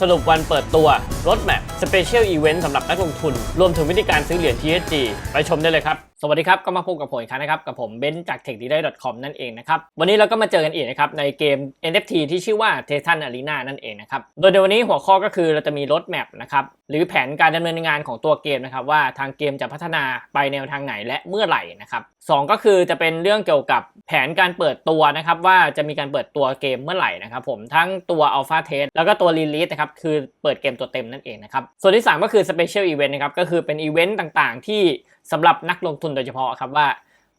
สรุปวันเปิดตัว รถแมพสเปเชียลอีเวนต์สำหรับนักลงทุน รวมถึงวิธีการซื้อเหรียญ THG ไปชมได้เลยครับ สวัสดีครับ ก็มาพบกับผมอีกครั้งนะครับ กับผมเบนซ์จาก t e c h d a y c o m นั่นเองนะครับ วันนี้เราก็มาเจอกันอีกนะครับ ในเกม NFT ที่ชื่อว่า Titan Arena นั่นเองนะครับ โดยในวันนี้หัวข้อก็คือเราจะมีรถแมพนะครับหรือแผนการดำเนินงานของตัวเกมนะครับว่าทางเกมจะพัฒนาไปแนวทางไหนและเมื่อไหร่นะครับสองก็คือจะเป็นเรื่องเกี่ยวกับแผนการเปิดตัวนะครับว่าจะมีการเปิดตัวเกมเมื่อไหร่นะครับผมทั้งตัว Alpha Test แล้วก็ตัว Release นะครับคือเปิดเกมตัวเต็มนันเองนะครับ ส่วนที่ 3 ก็คือ Special Event นะครับ ก็คือเป็นอีเวนต์ต่างๆ ที่สำหรับนักลงทุนโดยเฉพาะครับว่า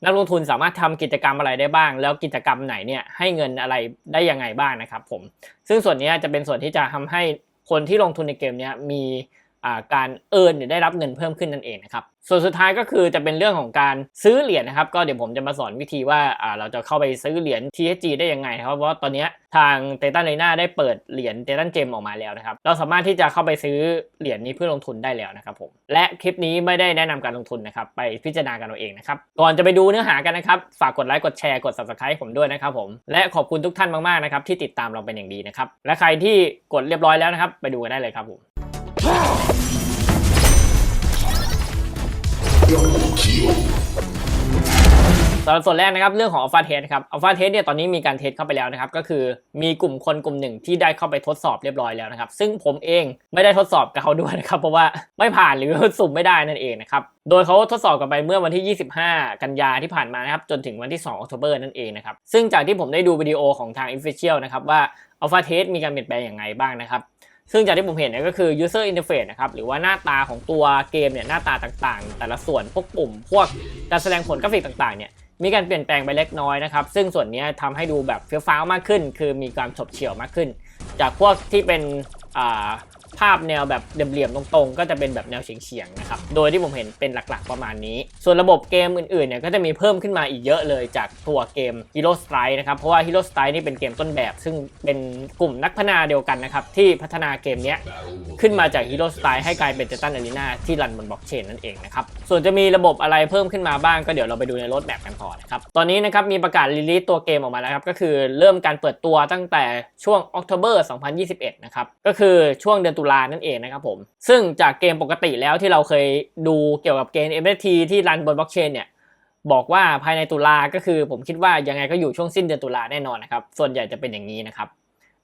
นักลงทุนสามารถทำกิจกรรมอะไรได้บ้าง แล้วกิจกรรมไหนเนี่ยให้เงินอะไรได้ยังไงบ้างนะครับผม ซึ่งส่วนนี้จะเป็นส่วนที่จะทำให้คนที่ลงทุนในเกมนี้มี การเอิร์นหรือได้รับเงินเพิ่มขึ้นนั่นเองนะครับ ส่วนสุดท้ายก็คือจะเป็นเรื่องของการซื้อเหรียญนะครับ ก็เดี๋ยวผมจะมาสอนวิธีว่าเราจะเข้าไปซื้อเหรียญ THG ได้ยังไงครับเพราะว่าตอนนี้ทางเตตันเ r น่าได้เปิดเหรียญเตตันเจมออกมาแล้วนะครับ เราสามารถที่จะเข้าไปซื้อเหรียญนี้เพื่อลงทุนได้แล้วนะครับผม และคลิปนี้ไม่ได้แนะนำการลงทุนนะครับ ไปพิจารณากันเอาเองนะครับ ก่อนจะไปดูเนื้อหากันนะครับ ฝากกดไลค์ กดแชร์ กด subscribe ผมด้วยนะครับผม และขอบคุณทุกท่านมากๆนะครับที่ติดตามเราเป็นอย่างดีนะครับ และใครที่กดเรียบร้อยแล้วนะครับ ไปดูกันได้เลยครับผม สำหรับส่วนแรกนะครับเรื่องของ Alpha Test นะครับ Alpha Test เนี่ยตอนนี้มีการเทสเข้าไปแล้วนะครับก็คือมีกลุ่มคนกลุ่มหนึ่งที่ได้เข้าไปทดสอบเรียบร้อยแล้วนะครับซึ่งผมเองไม่ได้ทดสอบกับเขาด้วยนะครับเพราะว่าไม่ผ่านหรือสุ่มไม่ได้นั่นเองนะครับโดยเขาทดสอบกันไปเมื่อวันที่ 25 กันยาที่ผ่านมานะครับจนถึงวันที่2 o c t o b e r นั่นเองนะครับซึ่งจากที่ผมได้ดูวิดีโอของทาง Official นะครับว่า Alpha Test มีการเปลี่ยนแปลงอย่างไรบ้างนะครับ ซึ่งจากที่ผมเห็นเนี่ยก็คือ user interface นะครับ หรือว่าหน้าตาของตัวเกมเนี่ยหน้าตาต่างๆ แต่ละส่วนพวกปุ่ม พวกการแสดงผลกราฟิกต่างๆเนี่ยมีการเปลี่ยนแปลงไปเล็กน้อยนะครับ ซึ่งส่วนนี้ทำให้ดูแบบเฟี้ยวฟ้าวมากขึ้น คือมีความฉบเฉี่ยวมากขึ้น จากพวกที่เป็นอ่า ภาพแนวแบบเหลี่ยมๆตรงๆ ก็จะเป็นแบบแนวเฉียงๆนะครับ โดยที่ผมเห็นเป็นหลักๆประมาณนี้ ส่วนระบบเกมอื่นๆเนี่ยก็จะมีเพิ่มขึ้นมาอีกเยอะเลยจากตัวเกม Hero Strike นะครับ เพราะว่า Hero Strike นี่เป็นเกมต้นแบบ ซึ่งเป็นกลุ่มนักพัฒนาเดียวกันนะครับ ที่พัฒนาเกมนี้ขึ้นมาจาก Hero Style ให้กลายเป็น Titan Arena ที่รันบนบล็อกเชนนั่นเองนะครับ ส่วนจะมีระบบอะไรเพิ่มขึ้นมาบ้างก็เดี๋ยวเราไปดูในรถแมพกันต่อนะครับ ตอนนี้นะครับมีประกาศรีลีสตัวเกมออกมาแล้วครับก็คือเริ่มการเปิดตัวตั้งแต่ช่วง October 2021 นะครับก็คือช่วงเดือนตุลานั่นเองนะครับผม ซึ่งจากเกมปกติแล้วที่เราเคยดูเกี่ยวกับเกม NFT ที่รันบนบล็อกเชนเนี่ยบอกว่าภายในตุลาก็คือผมคิดว่ายังไงก็อยู่ช่วงสิ้นเดือนตุลาแน่นอนนะครับ ส่วนใหญ่จะเป็นอย่างนี้นะครับ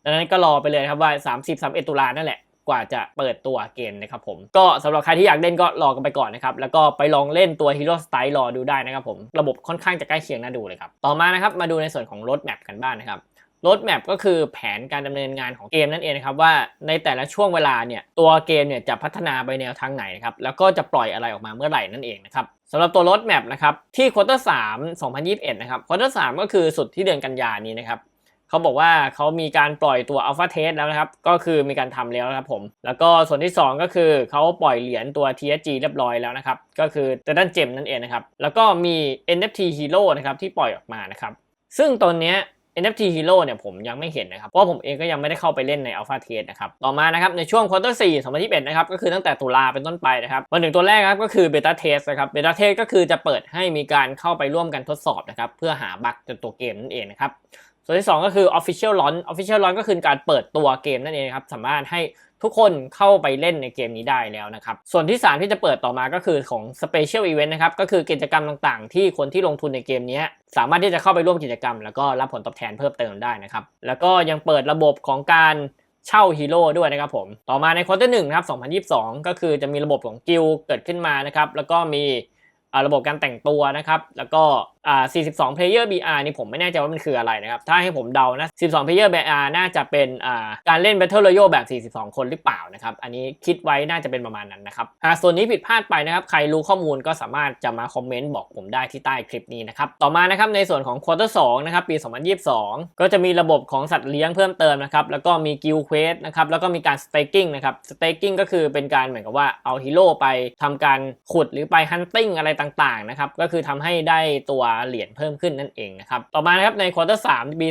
ดังนั้นก็รอไปเลยครับว่า 30 31ตุลานั่นแหละกว่าจะเปิดตัวเกมนะครับผมก็สำหรับใครที่อยากเล่นก็รอกันไปก่อนนะครับแล้วก็ไปลองเล่นตัว Hero Style รอดูได้นะครับผมระบบค่อนข้างจะใกล้เคียงน่าดูเลยครับต่อมานะครับมาดูในส่วนของรถแมพกันบ้างนะครับ รถแมพก็คือแผนการดำเนินงานของเกมนั่นเองนะครับว่าในแต่ละช่วงเวลาเนี่ยตัวเกมเนี่ยจะพัฒนาไปแนวทางไหนนะครับแล้วก็จะปล่อยอะไรออกมาเมื่อไหร่นั่นเองนะครับสำหรับตัวรถแมพนะครับที่ควอเตอร์สาม2021นยี่สิบเอ็ดนะครับควอเตอร์สามก็คือสุดที่เดือนกันยานี้นะครับเขาบอกว่าเขามีการปล่อยตัว Alpha Test แล้วนะครับ ก็คือมีการทำแล้วนะครับผม แล้วก็ส่วนที่ 2 ก็คือเขาปล่อยเหรียญตัว TSG เรียบร้อยแล้วนะครับ ก็คือ Titan Gem นั่นเองนะครับ แล้วก็มี NFT Hero นะครับที่ปล่อยออกมานะครับ ซึ่งตอนเนี้ย NFT Hero เนี่ยผมยังไม่เห็นนะครับ เพราะผมเองก็ยังไม่ได้เข้าไปเล่นใน Alpha Test นะครับ ต่อมานะครับในช่วง Quarter 4 2021นะครับก็คือตั้งแต่ตุลาเป็นต้นไปนะครับวันหนึ่งตัวแรกครับก็คือ Beta Test นะครับ Beta Test ก็คือจะเปิดให้มีการเข้าไปร่วมกันทดสอบนะครับเพื่อหาบั๊กจนตัวเกมนั่นเองนะครับ ส่วนที่ 2 ก็คือ Official Launch Official Launch ก็คือการเปิดตัวเกมนั่นเองครับ สามารถให้ทุกคนเข้าไปเล่นในเกมนี้ได้แล้วนะครับ ส่วนที่ 3 ที่จะเปิดต่อมาก็คือของ Special Event นะครับ ก็คือกิจกรรมต่างๆ ที่คนที่ลงทุนในเกมนี้ สามารถที่จะเข้าไปร่วมกิจกรรม แล้วก็รับผลตอบแทนเพิ่มเติมได้นะครับ แล้วก็ยังเปิดระบบของการเช่าฮีโร่ด้วยนะครับผม ต่อมาในควอเตอร์หนึ่งนะครับ 2022 ก็คือจะมีระบบของกิลเกิดขึ้นมานะครับ แล้วก็มี ระบบการแต่งตัวนะครับ แล้วก็ 42 player BR นี่ผมไม่แน่ใจว่ามันคืออะไรนะครับ ถ้าให้ผมเดานะ42 player BR น่าจะเป็นการเล่น Battle Royale แบบ 42 คนหรือเปล่านะครับ อันนี้คิดไว้น่าจะเป็นประมาณนั้นนะครับ หากส่วนนี้ผิดพลาดไปนะครับ ใครรู้ข้อมูลก็สามารถจะมาคอมเมนต์บอกผมได้ที่ใต้คลิปนี้นะครับ ต่อมานะครับในส่วนของ Quarter 2นะครับปี 2022 ก็จะมีระบบของสัตว์เลี้ยงเพิ่มเติมนะครับ แล้วก็มี Guild Quest นะครับ แล้วก็มีการ Staking นะครับ Staking ก็คือเป็นการเหมือนกับว่าเอาฮีโร่ไปทำการขุดหรือไป Hunting อะไรต่ต่างๆนะครับก็คือทำให้ได้ตัวเหรียญเพิ่มขึ้นนั่นเองนะครับต่อมานะครับในควอเตอร์สามปี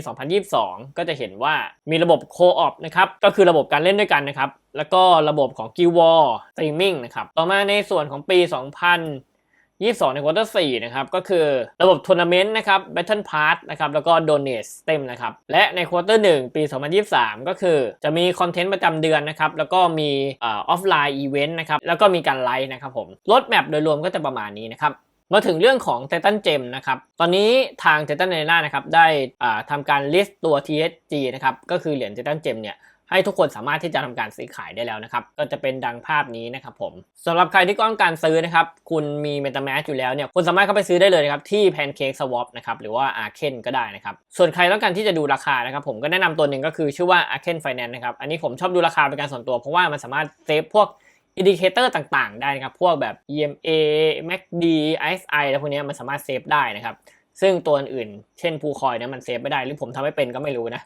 2022 ก็จะเห็นว่ามีระบบโคออปนะครับก็คือระบบการเล่นด้วยกันนะครับแล้วก็ระบบของกิววอร์สตรีมมิ่งนะครับต่อมาในส่วนของปี 2000 22 ในควอเตอร์4นะครับก็คือระบบทัวร์นาเมนต์นะครับ Battle Pass นะครับแล้วก็ Donate Stem นะครับและในควอเตอร์1ปี 2023 ก็คือจะมีคอนเทนต์ประจำเดือนนะครับแล้วก็มีออฟไลน์อีเวนต์นะครับแล้วก็มีการไลฟ์นะครับผมรถแมปโดยรวมก็จะประมาณนี้นะครับมาถึงเรื่องของ Titan Gem นะครับ ตอนนี้ทาง Titan Arena นะครับได้ทำการ list ตัว TSG นะครับ ก็คือเหรียญ Titan Gem เนี่ย ให้ทุกคนสามารถที่จะทำการซื้อขายได้แล้วนะครับก็จะเป็นดังภาพนี้นะครับผมสำหรับใครที่ต้องการซื้อนะครับคุณมี MetaMask อยู่แล้วเนี่ยคุณสามารถเข้าไปซื้อได้เลยนะครับที่ Pancake Swap นะครับหรือว่า Arken ก็ได้นะครับส่วนใครต้องการที่จะดูราคานะครับผมก็แนะนำตัวหนึ่งก็คือชื่อว่า Arken Finance นะครับอันนี้ผมชอบดูราคาเป็นการส่วนตัว เพราะว่ามันสามารถเซฟพวกอินดิเคเตอร์ต่างๆ ได้นะครับ พวกแบบ EMA MACD RSI แล้วพวกนี้มันสามารถเซฟได้นะครับ ซึ่งตัวอื่นๆเช่นพูคอยเนี่ยมันเซฟไม่ได้หรือผมทำไม่เป็นก็ไม่รู้นะ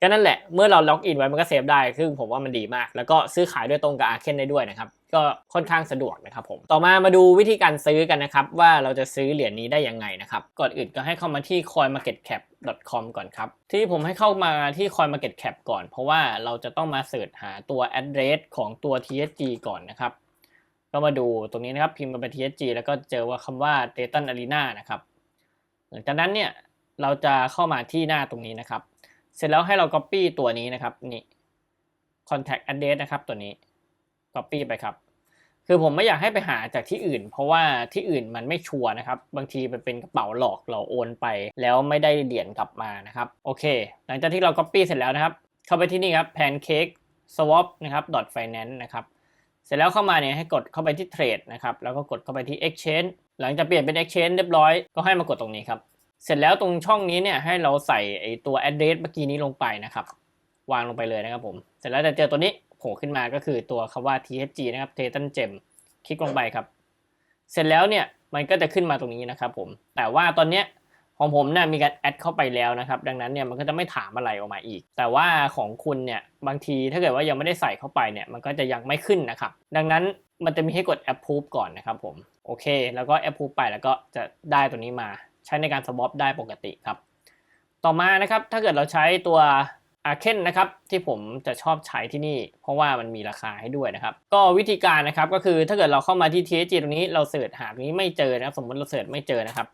ก็นั่นแหละเมื่อเราล็อกอินไว้มันก็เซฟได้ ซึ่งผมว่ามันดีมาก แล้วก็ซื้อขายด้วยตรงกับอาเคนได้ด้วยนะครับ ก็ค่อนข้างสะดวกนะครับผมต่อมามาดูวิธีการซื้อกันนะครับ ว่าเราจะซื้อเหรียญนี้ได้ยังไงนะครับก่อนอื่นก็ให้เข้ามาที่ coinmarketcap.com ก่อนครับ ที่ผมให้เข้ามาที่ coinmarketcap ก่อน เพราะว่าเราจะต้องมาเสิร์ชหาตัว address ของตัว TSG ก่อนนะครับก็มาดูตรงนี้นะครับพิมพ์มาเป็น TSG แล้วก็เจอว่าคำว่า Titan Arena นะครับ ลังจากนั้นเนี่ยเราจะเข้ามาที่หน้าตรงนี้นะครับ เสร็จแล้วให้เรา copy ตัวนี้นะครับนี่ contact address นะครับตัวนี้ copy ไปครับ คือผมไม่อยากให้ไปหาจากที่อื่น เพราะว่าที่อื่นมันไม่ชัวร์นะครับ บางทีมันเป็นกระเป๋าหลอกเราโอนไป แล้วไม่ได้เหรียญกลับมานะครับ โอเค หลังจากที่เรา copy เสร็จแล้วนะครับ เข้าไปที่นี่ครับ pancake swap นะครับ dot finance นะครับ เสร็จแล้วเข้ามาเนี่ยให้กดเข้าไปที่เทรดนะครับ แล้วก็กดเข้าไปที่ exchange หลังจากเปลี่ยนเป็น exchange เรียบร้อยก็ให้มากดตรงนี้ครับ เสร็จแล้วตรงช่องนี้เนี่ยให้เราใส่ไอตัว address เมื่อกี้นี้ลงไปนะครับ วางลงไปเลยนะครับผม เสร็จแล้วจะเจอตัวนี้โผล่ขึ้นมาก็คือตัวคำว่า THG นะครับ Titan Gem คลิกลงไปครับ เสร็จแล้วเนี่ยมันก็จะขึ้นมาตรงนี้นะครับผม แต่ว่าตอนเนี้ยของผมเนี่ยมีการแอดเข้าไปแล้วนะครับ ดังนั้นเนี่ยมันก็จะไม่ถามอะไรออกมาอีก แต่ว่าของคุณเนี่ยบางทีถ้าเกิดว่ายังไม่ได้ใส่เข้าไปเนี่ยมันก็จะยังไม่ขึ้นนะครับ ดังนั้นมันจะมีให้กด approve ก่อนนะครับผม โอเค แล้วก็ approve ไปแล้วก็จะได้ตัวนี้มาใช้ในการ swap ได้ปกติครับ ต่อมานะครับถ้าเกิดเราใช้ตัวอาเคนนะครับที่ผมจะชอบใช้ที่นี่ เพราะว่ามันมีราคาให้ด้วยนะครับ ก็วิธีการนะครับก็คือถ้าเกิดเราเข้ามาที่ THG ตรงนี้เราเสิร์ชหาตรงนี้ไม่เจอนะครับสมมติเราเสิร์ชไม่เจอนะครับ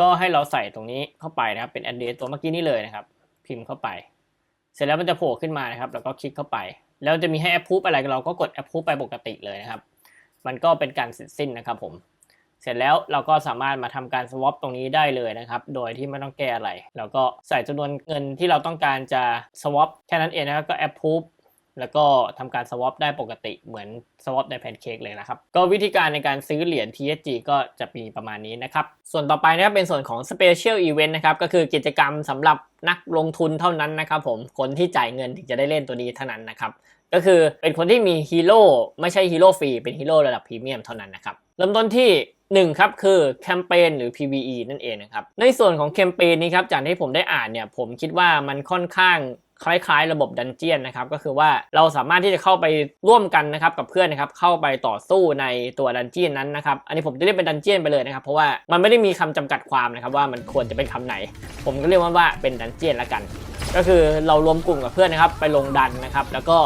ก็ให้เราใส่ตรงนี้เข้าไปนะครับเป็น address ตัวเมื่อกี้นี้เลยนะครับ พิมพ์เข้าไป เสร็จแล้วมันจะโผล่ขึ้นมานะครับ แล้วก็คลิกเข้าไป แล้วจะมีให้ approve อะไรเราก็กด approve ไปปกติเลยนะครับ มันก็เป็นการเสร็จสิ้นนะครับผมเสร็จแล้วเราก็สามารถมาทำการ swap ตรงนี้ได้เลยนะครับ โดยที่ไม่ต้องแก้อะไร แล้วก็ใส่จำนวนเงินที่เราต้องการจะ swap แค่นั้นเองนะครับก็ approve แล้วก็ทำการ swap ได้ปกติเหมือน swap ใน Pancake เลยนะครับ ก็วิธีการในการซื้อเหรียญ TSG ก็จะมีประมาณนี้นะครับ ส่วนต่อไปนะครับเป็นส่วนของ Special Event นะครับ ก็คือกิจกรรมสำหรับนักลงทุนเท่านั้นนะครับผม คนที่จ่ายเงินถึงจะได้เล่นตัวนี้เท่านั้นนะครับ ก็คือเป็นคนที่มีฮีโร่ไม่ใช่ฮีโร่ฟรีเป็นฮีโร่ระดับพรีเมียมเท่านั้นนะครับ เริ่มต้นที่ 1 ครับ คือแคมเปญหรือ PVE นั่นเองนะครับ ในส่วนของแคมเปญนี้ครับจากที่ผมได้อ่านเนี่ยผมคิดว่ามันค่อนข้างคล้ายๆ ระบบดันเจียนนะครับก็คือว่าเราสามารถที่จะเข้าไปร่วมกันนะครับกับเพื่อนนะครับเข้าไปต่อสู้ในตัวดันเจียนนั้นนะครับอันนี้ผมจะเรียกเป็นดันเจียนไปเลยนะครับเพราะว่ามันไม่ได้มีคำจำกัดความนะครับว่ามันควรจะเป็นคำไหน ผมก็เรียกว่าว่าเป็นดันเจียนละกัน ก็คือเรารวมกลุ่มกับเพื่อนนะครับไปลงดันนะครับแล้วก็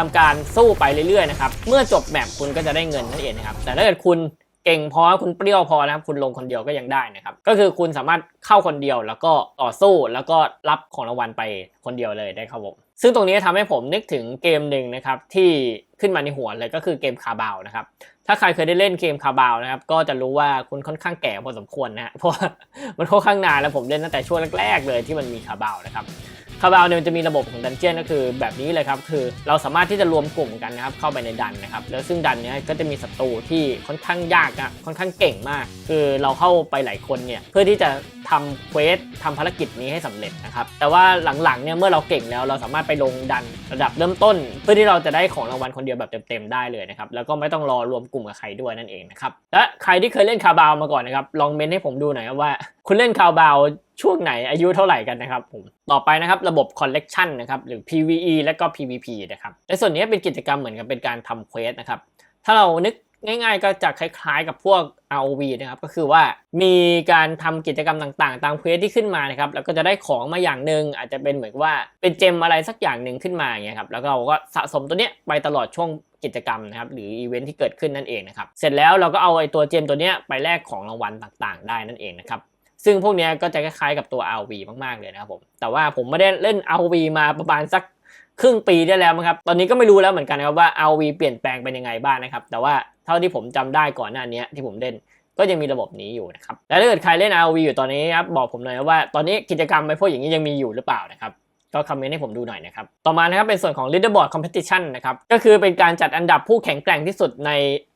ทำการสู้ไปเรื่อยๆนะครับเมื่อจบแมปคุณก็จะได้เงินนั่นเองนะครับแต่ถ้าเกิดคุณเก่งพอคุณเปรี้ยวพอนะครับคุณลงคนเดียวก็ยังได้นะครับก็คือคุณสามารถเข้าคนเดียวแล้วก็ต่อสู้แล้วก็รับของรางวัลไปคนเดียวเลยได้ครับผมซึ่งตรงนี้ทำให้ผมนึกถึงเกมหนึ่งนะครับที่ขึ้นมาในหัวเลยก็คือเกมคาบาวนะครับถ้าใครเคยได้เล่นเกมคาบาวนะครับก็จะรู้ว่าคุณค่อนข้างแก่พอสมควรนะฮะเพราะมันค่อนข้างนานแล้วผมเล่นตั้งแต่ช่วงแรกๆเลยที่มันมีคาบาวนะครับ คาบาวเนี่ยมันจะมีระบบของดันเจียนก็คือแบบนี้เลยครับคือเราสามารถที่จะรวมกลุ่มกันนะครับเข้าไปในดันนะครับแล้วซึ่งดันเนี้ยก็จะมีศัตรูที่ค่อนข้างยากอะค่อนข้างเก่งมาก คือเราเข้าไปหลายคนเนี่ยเพื่อที่จะ ทำเควสทำภารกิจนี้ให้สำเร็จนะครับ แต่ว่าหลังๆเนี่ยเมื่อเราเก่งแล้วเราสามารถไปลงดันระดับเริ่มต้น เพื่อที่เราจะได้ของรางวัลคนเดียวแบบเต็มๆได้เลยนะครับ แล้วก็ไม่ต้องรอรวมกลุ่มกับใครด้วยนั่นเองนะครับ และใครที่เคยเล่นคาบาวมาก่อนนะครับ ลองเมนให้ผมดูหน่อยว่า คุณเล่นคาบาวช่วงไหนอายุเท่าไหร่กันนะครับผมต่อไปนะครับระบบ collection นะครับหรือ PVE และก็ PVP นะครับในส่วนนี้เป็นกิจกรรมเหมือนกับเป็นการทำเควสนะครับถ้าเรานึก ง่ายๆก็จะคล้ายๆกับพวก ROV นะครับก็คือว่ามีการทำกิจกรรมต่างๆ ตามเควสที่ขึ้นมานะครับแล้วก็จะได้ของมาอย่างหนึ่งอาจจะเป็นเหมือนว่าเป็นเจมอะไรสักอย่างหนึ่งขึ้นมาอย่างเงี้ยครับแล้วก็เราก็สะสมตัวเนี้ยไปตลอดช่วงกิจกรรมนะครับหรืออีเวนท์ที่เกิดขึ้นนั่นเองนะครับเสร็จแล้วเราก็เอาไอ้ตัวเจมตัวเนี้ยไปแลกของรางวัลต่างๆ ได้นั่นเองนะครับซึ่งพวกนี้ก็จะคล้ายๆกับตัว ROV มากๆเลยนะครับผมแต่ว่าผมไม่ได้เล่น ROV มาประมาณสัก ครึ่งปีได้แล้วครับ ตอนนี้ก็ไม่รู้แล้วเหมือนกันนะครับว่า RV เปลี่ยนแปลงเป็นยังไงบ้างนะครับ แต่ว่าเท่าที่ผมจำได้ก่อนหน้านี้ที่ผมเล่นก็ยังมีระบบนี้อยู่นะครับ และถ้าเกิดใครเล่น RV อยู่ตอนนี้ครับบอกผมหน่อยว่าตอนนี้กิจกรรมไอ้พวกอย่างนี้ยังมีอยู่หรือเปล่านะครับก็คอมเมนต์ให้ผมดูหน่อยนะครับ ต่อมานะครับเป็นส่วนของ Leaderboard Competition นะครับ ก็คือเป็นการจัดอันดับผู้แข็งแกร่งที่สุดใน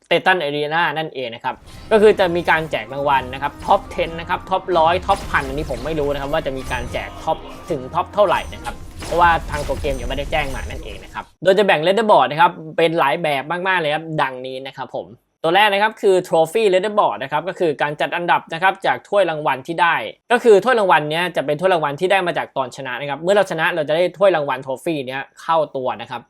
เตตัน a อ e n a นั่นเองนะครับ ก็คือจะมีการแจกรางวัลนะครับท็อป 10 นะครับท็อปร้อยท็อปพันอันนี้ผมไม่รู้นะครับว่าจะมีการแจกท็อปถึงท็อปเท่าไหร่นะครับ ราะว่าทางตัวเกมยังไม่ได้แจ้งมานั่นเองนะครับโดยจะแบ่งเลดเดอร์บอร์ดนะครับเป็นหลายแบบมากๆเลยครับดังนี้นะครับผมตัวแรกนะครับคือ Trophy Leaderboard นะครับก็คือการจัดอันดับนะครับจากถ้วยรางวัลที่ได้ ก็คือถ้วยรางวัลเนี้ยจะเป็นถ้วยรางวัลที่ได้มาจากตอนชนะนะครับเมื่อเราชนะเราจะได้ถ้วยรางวัล Trophy เนี้ยเข้าตัวนะครับ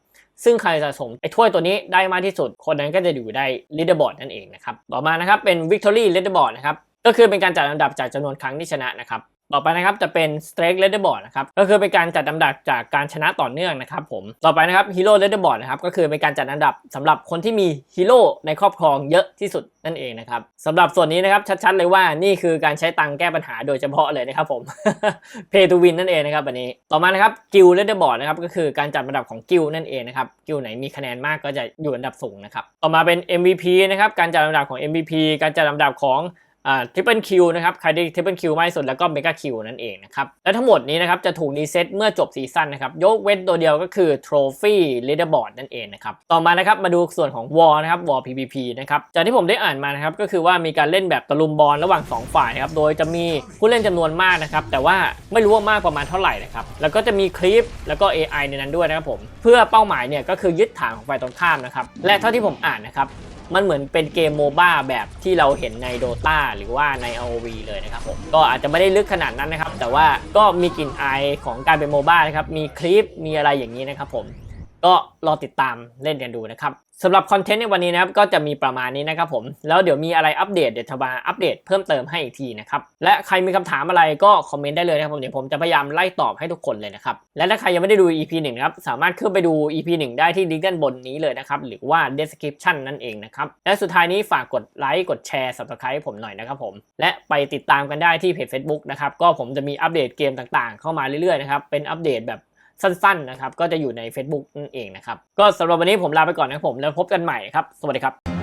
ซึ่งใครสะสมไอ้ถ้วยตัวนี้ได้มากที่สุด คนนั้นก็จะอยู่ได้ leaderboard นั่นเองนะครับต่อมานะครับเป็น victory leaderboard นะครับก็คือเป็นการจัดอันดับจากจำนวนครั้งที่ชนะนะครับ ต่อไปนะครับจะเป็น streak leaderboard นะครับก็คือเป็นการจัดอันดับจากการชนะต่อเนื่องนะครับผมต่อไปนะครับ hero leaderboard นะครับก็คือเป็นการจัดอันดับสำหรับคนที่มีฮีโร่ในครอบครองเยอะที่สุดนั่นเองนะครับสำหรับส่วนนี้นะครับชัดๆเลยว่านี่คือการใช้ตังค์แก้ปัญหาโดยเฉพาะเลยนะครับผม pay to win นั่นเองนะครับวันนี้ต่อมานะครับ guild leaderboard นะครับก็คือการจัดอันดับของ guild นั่นเองนะครับ guild ไหนมีคะแนนมากก็จะอยู่อันดับสูงนะครับต่อมาเป็น MVP นะครับการจัดอันดับของ MVP การจัดอันดับของ ทริปเปิลคิวนะครับใครได้ทริปเปิลคิวมากที่สุดแล้วก็เมกาคิวนั่นเองนะครับและทั้งหมดนี้นะครับจะถูกรีเซ็ตเมื่อจบซีซั่นนะครับยกเว้นตัวเดียวก็คือ Trophy Leaderboard นั่นเองนะครับต่อมานะครับมาดูส่วนของ War นะครับ War PVP นะครับจากที่ผมได้อ่านมานะครับก็คือว่ามีการเล่นแบบตะลุมบอลระหว่าง 2 ฝ่ายครับโดยจะมีผู้เล่นจำนวนมากนะครับแต่ว่าไม่รู้ว่ามากประมาณเท่าไหร่นะครับแล้วก็จะมีคลิปแล้วก็ AI ในนั้นด้วยนะครับผมเพื่อเป้าหมายเนี่ยก็คือยึดฐานของฝ่ายตรงข้ามนะครับและเท่าที่ผมอ่านนะครับ มันเหมือนเป็นเกมโมบ้าแบบที่เราเห็นใน Dota หรือว่าใน AoV เลยนะครับผมก็อาจจะไม่ได้ลึกขนาดนั้นนะครับ แต่ว่าก็มีกลิ่นอายของการเป็นโมบ้านะครับมีคลิปมีอะไรอย่างนี้นะครับผมก็รอติดตามเล่นกันดูนะครับ สำหรับคอนเทนต์ในวันนี้นะครับก็จะมีประมาณนี้นะครับผม แล้วเดี๋ยวมีอะไรอัปเดตเดี๋ยวจะมาอัปเดตเพิ่มเติมให้อีกทีนะครับ และใครมีคำถามอะไรก็คอมเมนต์ได้เลยนะครับผมเดี๋ยวผมจะพยายามไล่ตอบให้ทุกคนเลยนะครับ และถ้าใครยังไม่ได้ดู EP 1นะครับสามารถขึ้นไปดู EP 1 ได้ที่ลิงก์ด้านบนนี้เลยนะครับหรือว่า description นั่นเองนะครับและสุดท้ายนี้ฝากกดไลค์กดแชร์ subscribe ผมหน่อยนะครับผมและไปติดตามกันได้ที่เพจ Facebook นะครับก็ผมจะมีอัปเดตเกมต่างๆ เข้ามาเรื่อยๆนะครับเป็นอัปเดตแบบ สั้นๆนะครับก็จะอยู่ใน Facebook นั่นเองนะครับก็สำหรับวันนี้ผมลาไปก่อนนะครับผมแล้วพบกันใหม่ครับ สวัสดีครับ